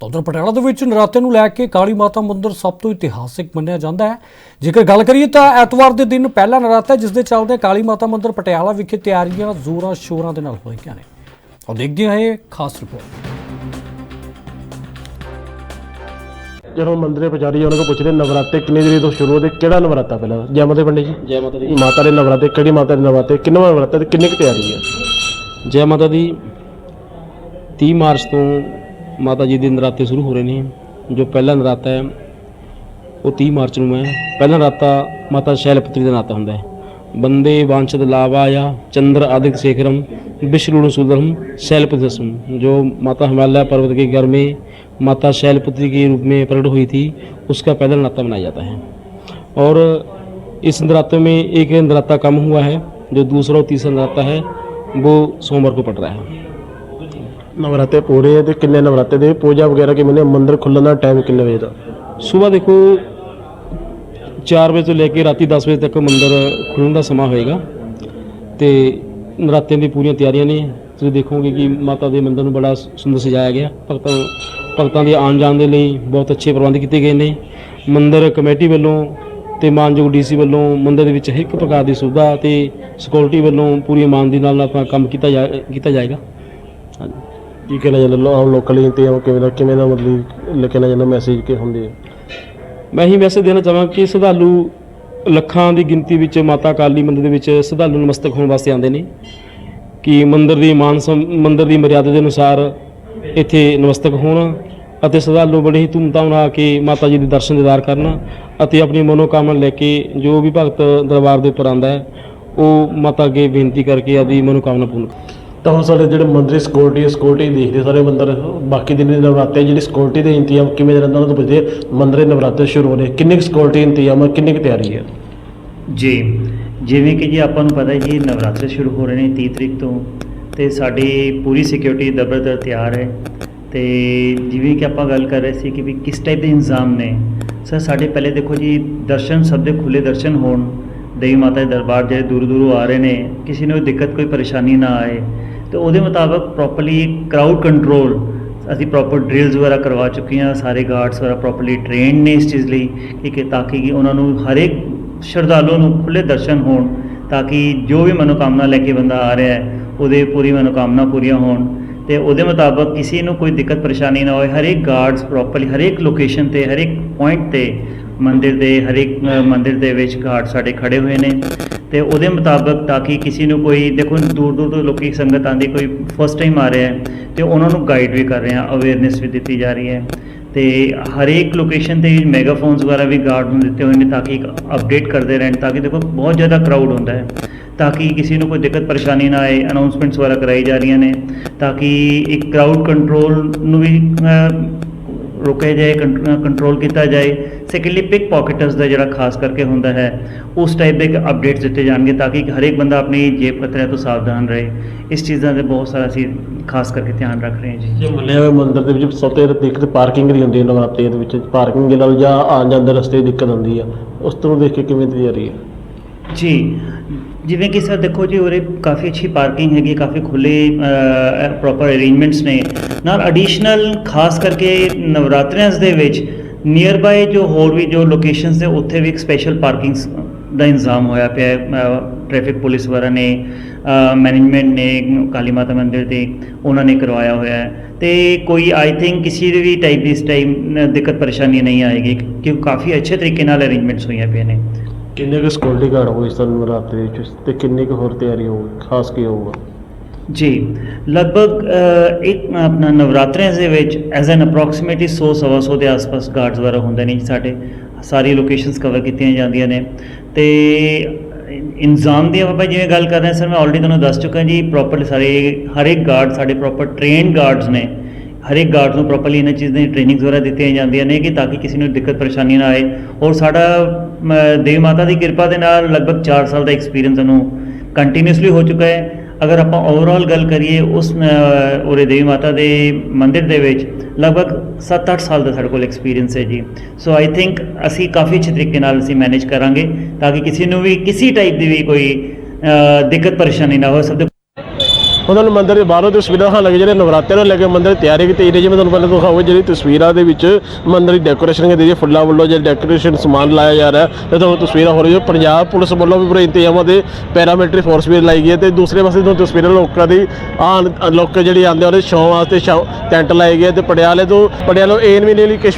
ਤਾਂ ਉਧਰ ਪਟਿਆਲਾ ਦੇ ਵਿੱਚ ਨਰਾਤੇ ਨੂੰ ਲੈ ਕੇ ਕਾਲੀ ਮਾਤਾ ਮੰਦਿਰ ਸਭ ਤੋਂ ਇਤਿਹਾਸਿਕ ਮੰਨਿਆ ਜਾਂਦਾ ਹੈ। ਜੇਕਰ ਗੱਲ ਕਰੀਏ ਤਾਂ ਐਤਵਾਰ ਦੇ ਦਿਨ ਪਹਿਲਾ ਨਰਾਤਾ ਹੈ, ਜਿਸ ਦੇ ਚੱਲਦੇ ਕਾਲੀ ਮਾਤਾ ਮੰਦਿਰ ਪਟਿਆਲਾ ਵਿਖੇ ਤਿਆਰੀਆਂ ਜ਼ੋਰਾਂ ਸ਼ੋਰਾਂ ਦੇ ਨਾਲ ਹੋ ਰਹੀਆਂ ਨੇ। ਉਹ ਦੇਖਦੇ ਹਾਂ ਇਹ ਖਾਸ ਰਿਪੋਰਟ। ਜਦੋਂ ਮੰਦਰੇ ਪੁਜਾਰੀ ਉਹਨਾਂ ਕੋਲ ਪੁੱਛਦੇ ਨਵਰਾਤੇ ਕਿੰਨੇ ਦਿਨ ਤੋਂ ਸ਼ੁਰੂ ਹੋਦੇ ਕਿਹੜਾ ਨਵਰਾਤਾ ਪਹਿਲਾਂ? ਜੈ ਮਾਤਾ ਪੰਡਿਤ ਜੀ? ਜੈ ਮਾਤਾ ਦੀ। ਮਾਤਾ ਦੇ ਨਵਰਾਤੇ ਕਿਹੜੀ ਮਾਤਾ ਦੇ ਨਵਰਾਤੇ ਕਿੰਨਵਾਂ ਨਵਰਾਤਾ ਤੇ ਕਿੰਨੀ ਕੁ ਤਿਆਰੀ ਹੈ? ਜੈ ਮਾਤਾ ਦੀ 30 ਮਾਰਚ ਤੋਂ ਮਾਤਾ ਜੀ ਦੇ ਨਰਾਤੇ ਸ਼ੁਰੂ ਹੋ ਰਹੇ ਨੇ ਜੋ ਪਹਿਲਾ ਨਰਾਤਾ ਹੈ ਉਹ 30 ਮਾਰਚ ਨੂੰ ਹੈ ਪਹਿਲਾ ਨਰਾਤਾ ਮਾਤਾ ਸ਼ੈਲਪੁਤਰੀ ਦਾ ਨਰਾਤਾ ਹੁੰਦਾ ਹੈ ਬੰਦੇ ਵਾਂਛਤ ਲਾਵਾਇਆ ਚੰਦਰ ਆਦਿਕ ਸ਼ੇਖਰਮ विष्णु सुदरम शैलपुत्रसम जो माता हिमालय पर्वत के घर में माता शैलपुत्री के रूप में प्रकट हुई थी उसका पहला नराता मनाया जाता है और इस नराते में एक नराता कम हुआ है जो दूसरा और तीसरा नराता है वो सोमवार को पड़ रहा है ਨਵਰਾਤੇ ਪੂਰੇ ਹੈ ਤੇ ਕਿੰਨੇ ਨਵਰਾਤੇ ਦੇ? ਪੂਜਾ ਵਗੈਰਾ ਕਿਵੇਂ ਨੇ? ਮੰਦਿਰ ਖੁੱਲਣ ਦਾ ਟਾਈਮ ਕਿੰਨੇ ਵਜੇ ਦਾ? ਸੁਬਾਹ ਦੇਖੋ 4 ਵਜੇ ਤੋਂ ਲੈ ਕੇ ਰਾਤੀ 10 ਵਜੇ ਤੱਕ ਮੰਦਿਰ ਖੁੱਲ੍ਹਣ ਦਾ ਸਮਾਂ ਹੋਏਗਾ ਤੇ ਨਰਾਤਿਆਂ ਦੀ ਪੂਰੀਆਂ ਤਿਆਰੀਆਂ ਨੇ। ਤੁਸੀਂ ਦੇਖੋਗੇ ਕਿ ਮਾਤਾ ਦੇ ਮੰਦਿਰ ਨੂੰ ਬੜਾ ਸੁੰਦਰ ਸਜਾਇਆ ਗਿਆ। ਭਗਤਾਂ ਭਗਤਾਂ ਦੇ ਆਉਣ ਜਾਣ ਦੇ ਲਈ ਬਹੁਤ ਅੱਛੇ ਪ੍ਰਬੰਧ ਕੀਤੇ ਗਏ ਨੇ। ਮੰਦਿਰ ਕਮੇਟੀ ਵੱਲੋਂ ਤੇ ਮਾਨਯੋਗ ਡੀਸੀ ਵੱਲੋਂ ਮੰਦਿਰ ਦੇ ਵਿੱਚ ਹਰ ਇੱਕ ਪ੍ਰਕਾਰ ਦੀ ਸੁਵਿਧਾ ਤੇ ਸਿਕਿਉਰਿਟੀ ਵੱਲੋਂ ਪੂਰੀ ਇਮਾਨਦਾਰੀ ਨਾਲ ਆਪਣਾ ਕੰਮ ਕੀਤਾ ਜਾ, ਕੀਤਾ ਜਾਏਗਾ। ਕੀ ਕਹਿਣਾ ਚਾਹੁੰਦੇ ਲੋ ਆਮ ਲੋਕਾਂ ਲਈ ਤੇ ਕਿਵੇਂ ਦਾ ਕਿਵੇਂ ਦਾ ਮਤਲਬ ਲਿਖਣਾ ਚਾਹੁੰਦਾ ਮੈਸੇਜ ਕਿ ਹੁੰਦੇ ਆ ਮੈਂ ਹੀ ਮੈਸੇਜ ਦੇਣਾ ਚਾਹਾਂ ਕਿ ਸ਼ਰਧਾਲੂ ਲੱਖਾਂ ਦੀ ਗਿਣਤੀ ਵਿੱਚ ਮਾਤਾ ਕਾਲੀ ਮੰਦਿਰ ਦੇ ਵਿੱਚ ਸ਼ਰਧਾਲੂ ਨਮਸਤਕ ਹੋਣ ਵਾਸਤੇ ਆਉਂਦੇ ਨੇ। ਕਿ ਮੰਦਿਰ ਦੀ ਮਾਨ ਸਮ- ਮੰਦਿਰ ਦੀ ਮਰਿਆਦਾ ਦੇ ਅਨੁਸਾਰ ਇੱਥੇ ਨਮਸਤਕ ਹੋਣ ਅਤੇ ਸ਼ਰਧਾਲੂ ਬੜੇ ਹੀ ਧੂਮਧਾਮ ਨਾਲ ਆ ਕੇ ਮਾਤਾ ਜੀ ਦੇ ਦਰਸ਼ਨ ਦੀਦਾਰ ਕਰਨ ਅਤੇ ਆਪਣੀ ਮਨੋਕਾਮਨਾ ਲੈ ਕੇ ਜੋ ਵੀ ਭਗਤ ਦਰਬਾਰ ਦੇ ਉੱਪਰ ਆਉਂਦਾ ਹੈ, ਉਹ ਮਾਤਾ ਅੱਗੇ ਬੇਨਤੀ ਕਰਕੇ ਆਪਦੀ ਮਨੋਕਾਮਨਾ ਪੂਰਨ ਤਾਂ ਹੁਣ ਸਾਡੇ ਜਿਹੜੇ ਮੰਦਿਰ ਸਿਕਿਉਰਿਟੀ ਹੈ ਸਿਕਿਉਰਿਟੀ ਦੇਖਦੇ ਸਾਰੇ ਮੰਦਰ। ਬਾਕੀ ਦਿਨ ਦੇ ਨਵਰਾਤੇ ਜਿਹੜੀ ਸਿਕਿਉਰਿਟੀ ਦੇ ਇੰਤਜ਼ਾਮ ਕਿਵੇਂ ਦੇ ਰਹਿੰਦਾ ਉਹਨਾਂ ਤੋਂ ਪੁੱਛਦੇ ਮੰਦਿਰ ਦੇ ਨਵਰਾਤੇ ਸ਼ੁਰੂ ਹੋ ਰਹੇ ਕਿੰਨੇ ਕੁ ਸਿਕਿਉਰਿਟੀ ਇੰਤਜ਼ਾਮ ਹੈ ਕਿੰਨੀ ਕੁ ਤਿਆਰੀ ਹੈ ਜੀ, ਜਿਵੇਂ ਕਿ ਜੀ ਆਪਾਂ ਨੂੰ ਪਤਾ ਹੈ ਜੀ, ਨਵਰਾਤਰੇ ਸ਼ੁਰੂ ਹੋ ਰਹੇ ਨੇ 30 ਤਰੀਕ ਤੋਂ। ਤੇ ਸਾਡੀ ਪੂਰੀ ਸਿਕਿਉਰਿਟੀ ਦਬਰਦਰ ਤਿਆਰ ਹੈ। ਤੇ ਜਿਵੇਂ ਕਿ ਆਪਾਂ ਗੱਲ ਕਰ ਰਹੇ ਸੀ ਕਿ ਵੀ ਕਿਸ ਟਾਈਪ ਦੇ ਇੰਤਜ਼ਾਮ ਨੇ। ਸਰ, ਸਾਡੇ ਪਹਿਲੇ ਦੇਖੋ ਜੀ, ਦਰਸ਼ਨ ਸਭ ਦੇ ਖੁੱਲੇ ਦਰਸ਼ਨ ਹੋਣ। ਦੇਵੀ ਮਾਤਾ ਦੇ ਦਰਬਾਰ ਜਿਹੜੇ ਦੂਰ ਦੂਰੋਂ ਆ ਰਹੇ ਨੇ। ਕਿਸੇ ਨੂੰ ਦਿੱਕਤ, ਕੋਈ ਪਰੇਸ਼ਾਨੀ ਨਾ ਆਏ। ਤੇ ਉਹਦੇ ਮੁਤਾਬਕ ਪ੍ਰੋਪਰਲੀ ਕਰਾਊਡ ਕੰਟਰੋਲ ਅਸੀਂ ਪ੍ਰੋਪਰ ਡ੍ਰਿਲਸ ਵਗੈਰਾ ਕਰਵਾ ਚੁੱਕੇ ਹਾਂ ਸਾਰੇ ਗਾਰਡਸ ਵਗੈਰਾ ਪ੍ਰੋਪਰਲੀ ਟ੍ਰੇਨਡ ਨੇ ਇਸ ਚੀਜ਼ ਲਈ ਕਿ ਕਿ ਤਾਂ ਕਿ ਉਹਨਾਂ ਨੂੰ ਹਰੇਕ ਸ਼ਰਧਾਲੂ ਨੂੰ ਖੁੱਲੇ ਦਰਸ਼ਨ ਹੋਣ ਤਾਂ ਕਿ ਜੋ ਵੀ ਮਨੋਕਾਮਨਾ ਲੈ ਕੇ ਬੰਦਾ ਆ ਰਿਹਾ ਹੈ ਉਹਦੇ ਪੂਰੀ ਮਨੋਕਾਮਨਾ ਪੂਰੀਆਂ ਹੋਣ। ਤੇ ਉਹਦੇ ਮੁਤਾਬਕ ਕਿਸੇ ਨੂੰ ਕੋਈ ਦਿੱਕਤ ਪਰੇਸ਼ਾਨੀ ਨਾ ਹੋਏ ਹਰੇਕ ਗਾਰਡਸ ਪ੍ਰੋਪਰਲੀ ਹਰੇਕ ਲੋਕੇਸ਼ਨ ਤੇ ਹਰੇਕ ਪੁਆਇੰਟ ਤੇ ਮੰਦਿਰ ਦੇ ਹਰੇਕ ਅ, ਮੰਦਿਰ ਦੇ ਵਿੱਚ ਗਾਰਡ ਸਾਡੇ ਖੜੇ ਹੋਏ ਨੇ। ਤੇ ਉਹਦੇ ਮੁਤਾਬਕ ਤਾਂ ਕਿ ਕਿਸੇ ਨੂੰ ਕੋਈ, ਦੇਖੋ ਦੂਰ ਦੂਰ ਤੋਂ ਲੋਕੀ ਸੰਗਤ ਆਂਦੀ ਕੋਈ ਫਸਟ ਟਾਈਮ ਆ ਰਿਹਾ ਹੈ, ਤੇ ਉਹਨਾਂ ਨੂੰ ਗਾਈਡ ਵੀ ਕਰ ਰਹੇ ਹਾਂ ਅਵੇਅਰਨੈਸ ਵੀ ਦਿੱਤੀ ਜਾ ਰਹੀ ਹੈ। ਤੇ ਹਰੇਕ ਲੋਕੇਸ਼ਨ ਤੇ ਮੈਗਾਫੋਨਸ ਵਗੈਰਾ ਵੀ ਗਾਰਡ ਨੂੰ ਦਿੱਤੇ ਹੋਏ ਨੇ ਤਾਂ ਕਿ ਇੱਕ ਅਪਡੇਟ ਕਰਦੇ ਰਹਿਣ, ਤਾਂ ਕਿ ਦੇਖੋ ਬਹੁਤ ਜ਼ਿਆਦਾ ਕਰਾਊਡ ਹੁੰਦਾ ਹੈ। ਤਾਂ ਕਿ ਕਿਸੇ ਨੂੰ ਕੋਈ ਦਿੱਕਤ ਪਰੇਸ਼ਾਨੀ ਨਾ ਆਏ ਅਨਾਉਂਸਮੈਂਟਸ ਵਗੈਰਾ ਕਰਾਈ ਜਾ ਰਹੀਆਂ ਨੇ, ਤਾਂ ਕਿ ਇੱਕ ਕਰਾਊਡ ਕੰਟਰੋਲ ਨੂੰ ਵੀ ਰੋਕਿਆ ਜਾਏ ਕੰਟਰੋਲ ਕੀਤਾ ਜਾਏ ਸੈਕੰਡਲੀ ਪਿਕ ਪਾਕਟਰਸ ਦਾ ਜਿਹੜਾ ਖਾਸ ਕਰਕੇ ਹੁੰਦਾ ਹੈ ਉਸ ਟਾਈਪ ਦੇ ਅਪਡੇਟਸ ਦਿੱਤੇ ਜਾਣਗੇ ਤਾਂ ਕਿ ਹਰੇਕ ਬੰਦਾ ਆਪਣੀ ਜੇਬ ਕਤਰਿਆਂ ਤੋਂ ਸਾਵਧਾਨ ਰਹੇ। ਇਸ ਚੀਜ਼ਾਂ ਦੇ ਬਹੁਤ ਸਾਰਾ ਅਸੀਂ ਖਾਸ ਕਰਕੇ ਧਿਆਨ ਰੱਖ ਰਹੇ ਹਾਂ ਜੀ। ਜੇ ਮੰਨਿਆ ਹੋਇਆ ਮੰਦਿਰ ਦੇ ਵਿੱਚ ਸਭ ਤੋਂ ਦਿੱਕਤ ਪਾਰਕਿੰਗ ਦੀ ਹੁੰਦੀ ਹੈ ਨਵਰਾਤੇ ਦੇ ਵਿੱਚ। ਪਾਰਕਿੰਗ ਦੇ ਨਾਲ ਜਾਂ ਆਉਣ ਜਾਂਦੇ ਰਸਤੇ ਦਿੱਕਤ ਹੁੰਦੀ ਆ। ਉਸ ਤੋਂ ਦੇਖ ਕੇ ਕਿਵੇਂ ਤਿਆਰੀ ਹੈ? ਜੀ ਜਿਵੇਂ ਕਿ ਸਰ ਦੇਖੋ ਜੀ ਉਰੇ ਕਾਫੀ ਅੱਛੀ ਪਾਰਕਿੰਗ ਹੈਗੀ, ਕਾਫੀ ਖੁੱਲੇ ਪ੍ਰੋਪਰ ਅਰੇਂਜਮੈਂਟਸ ਨੇ। ਨਾਲ ਐਡੀਸ਼ਨਲ ਖਾਸ ਕਰਕੇ ਨਵਰਾਤਰਿਆਂ ਦੇ ਵਿੱਚ ਨੀਅਰ ਬਾਏ ਜੋ ਹੋਰ ਵੀ ਜੋ ਲੋਕੇਸ਼ਨਸ ਨੇ, ਉੱਥੇ ਵੀ ਇੱਕ ਸਪੈਸ਼ਲ ਪਾਰਕਿੰਗਸ ਦਾ ਇੰਤਜ਼ਾਮ ਹੋਇਆ ਪਿਆ ਹੈ। ਟ੍ਰੈਫਿਕ ਪੁਲਿਸ ਵਾਲਾ ਨੇ ਮੈਨੇਜਮੈਂਟ ਨੇ, ਕਾਲੀ ਮਾਤਾ ਮੰਦਿਰ 'ਤੇ ਉਹਨਾਂ ਨੇ ਕਰਵਾਇਆ ਹੋਇਆ ਹੈ। ਤੇ ਕੋਈ ਆਈ ਥਿੰਕ ਕਿਸੇ ਵੀ ਟਾਈਪ ਦੀ ਇਸ ਟਾਈਮ ਦਿੱਕਤ ਪਰੇਸ਼ਾਨੀ ਨਹੀਂ ਆਏਗੀ, ਕਿਉਂਕਿ ਕਾਫੀ ਅੱਛੇ ਤਰੀਕੇ ਨਾਲ ਅਰੇਂਜਮੈਂਟਸ ਹੋਈਆਂ ਪਈਆਂ ਨੇ। ਕਿੰਨੇ ਕੁ ਸਿਕਿਉਰਿਟੀ ਗਾਰਡ ਹੋਈ ਇਸ ਨਵਰਾਤੇ ਦੇ ਵਿੱਚ ਤੇ ਕਿੰਨੀ ਕੁ ਹੋਰ ਤਿਆਰੀ ਹੋਊਗੀ ਖਾਸ ਕੀ ਹੋਊਗਾ? ਜੀ, ਲਗਭਗ ਇੱਕ ਆਪਣਾ ਨਵਰਾਤਰਿਆਂ ਦੇ ਵਿੱਚ ਐਜ਼ ਐਨ ਅਪਰੋਕਸੀਮੇਟਲੀ 100 ਸਵਾ 100 ਦੇ ਆਸ-ਪਾਸ ਗਾਰਡਸ ਵਗੈਰਾ ਹੁੰਦੇ ਨੇ ਜੀ ਸਾਡੇ। ਸਾਰੀ ਲੋਕੇਸ਼ਨਸ ਕਵਰ ਕੀਤੀਆਂ ਜਾਂਦੀਆਂ ਨੇ। ਤੇ ਇੰਜ਼ਾਮ ਦੀ ਆਪਾਂ ਜਿਵੇਂ ਗੱਲ ਕਰ ਰਹੇ ਸਰ ਮੈਂ ਆਲਰੇਡੀ ਤੁਹਾਨੂੰ ਦੱਸ ਚੁੱਕਾ ਜੀ ਪ੍ਰੋਪਰ ਸਾਰੇ, ਹਰ ਇੱਕ ਗਾਰਡ ਸਾਡੇ ਪ੍ਰੋਪਰ ਟ੍ਰੇਨਡ ਗਾਰਡਸ ਨੇ। ਹਰ ਇੱਕ ਗਾਰਡ ਨੂੰ ਪ੍ਰੋਪਰਲੀ ਇਹਨਾਂ ਚੀਜ਼ਾਂ ਦੀ ਟ੍ਰੇਨਿੰਗਸ ਵਗੈਰਾ ਦਿੱਤੀਆਂ ਜਾਂਦੀਆਂ ਨੇ ਕਿ ਤਾਂ ਕਿ ਕਿਸੇ ਨੂੰ ਦਿੱਕਤ ਪਰੇਸ਼ਾਨੀ ਨਾ ਆਏ। ਔਰ ਸਾਡਾ ਦੇਵੀ ਮਾਤਾ ਦੀ ਕਿਰਪਾ ਦੇ ਨਾਲ ਲਗਭਗ 4 ਸਾਲ ਦਾ ਐਕਸਪੀਰੀਅੰਸ ਸਾਨੂੰ ਕੰਟੀਨਿਊਸਲੀ ਹੋ ਚੁੱਕਾ ਹੈ। ਅਗਰ ਆਪਾਂ ਓਵਰਆਲ ਗੱਲ ਕਰੀਏ, ਉਸ ਉਰੇ ਦੇਵੀ ਮਾਤਾ ਦੇ ਮੰਦਿਰ ਦੇ ਵਿੱਚ ਲਗਭਗ 7-8 ਸਾਲ ਦਾ ਸਾਡੇ ਕੋਲ ਐਕਸਪੀਰੀਅੰਸ ਹੈ ਜੀ। ਸੋ ਆਈ ਥਿੰਕ ਅਸੀਂ ਕਾਫੀ ਅੱਛੇ ਤਰੀਕੇ ਨਾਲ ਅਸੀਂ ਮੈਨੇਜ ਕਰਾਂਗੇ ਤਾਂ ਕਿ ਕਿਸੇ ਨੂੰ ਵੀ, ਕਿਸੇ ਟਾਈਪ ਦੀ ਵੀ ਕੋਈ ਦਿੱਕਤ ਪਰੇਸ਼ਾਨੀ ਨਾ ਹੋ ਸਭ ਉਹਨਾਂ ਨੂੰ ਮੰਦਿਰ ਦੇ ਬਾਹਰੋਂ ਤਸਵੀਰਾਂ ਹਾਂ ਲੱਗੇ ਜਿਹੜੇ ਨਵਰਾਤਰੇ ਨੂੰ ਲੈ ਕੇ ਮੰਦਿਰ ਦੀ ਤਿਆਰੀ ਕੀਤੀ ਗਈ ਜਿਵੇਂ ਤੁਹਾਨੂੰ ਪਹਿਲਾਂ ਦਿਖਾਓ ਜਿਹੜੀ ਤਸਵੀਰਾਂ ਦੇ ਵਿੱਚ ਮੰਦਿਰ ਦੀ ਡੈਕੋਰੇਸ਼ਨ ਕੀਤੀ ਗਈ ਫੁੱਲਾਂ ਵੱਲੋਂ ਜਿਹੜਾ ਡੈਕੋਰੇਸ਼ਨ ਸਮਾਨ ਲਾਇਆ ਜਾ ਰਿਹਾ ਹੈ। ਤੇ ਤੁਹਾਨੂੰ ਤਸਵੀਰਾਂ ਹੋ ਰਹੀਆਂ, ਪੰਜਾਬ ਪੁਲਿਸ ਵੱਲੋਂ ਵੀ ਪੂਰੇ ਇੰਤਜ਼ਾਮਾਂ ਦੇ ਪੈਰਾਮਿਲਟਰੀ ਫੋਰਸ ਵੀ ਲਾਈ ਗਈ ਹੈ ਤੇ ਦੂਸਰੇ ਪਾਸੇ ਤੁਹਾਨੂੰ ਤਸਵੀਰਾਂ ਲੋਕਾਂ ਦੀ ਆਣ ਲੋਕ ਜਿਹੜੇ ਆਉਂਦੇ ਉਹਦੇ ਸ਼ੋਅ ਵਾਸਤੇ ਸ਼ੌ- ਟੈਂਟ ਲਾਏ ਗਏ ਤੇ ਪਟਿਆਲੇ ਤੋਂ, ਪਟਿਆਲੇ ਏਨ ਵੀ ਲਈ ਕਿਸ਼ਵ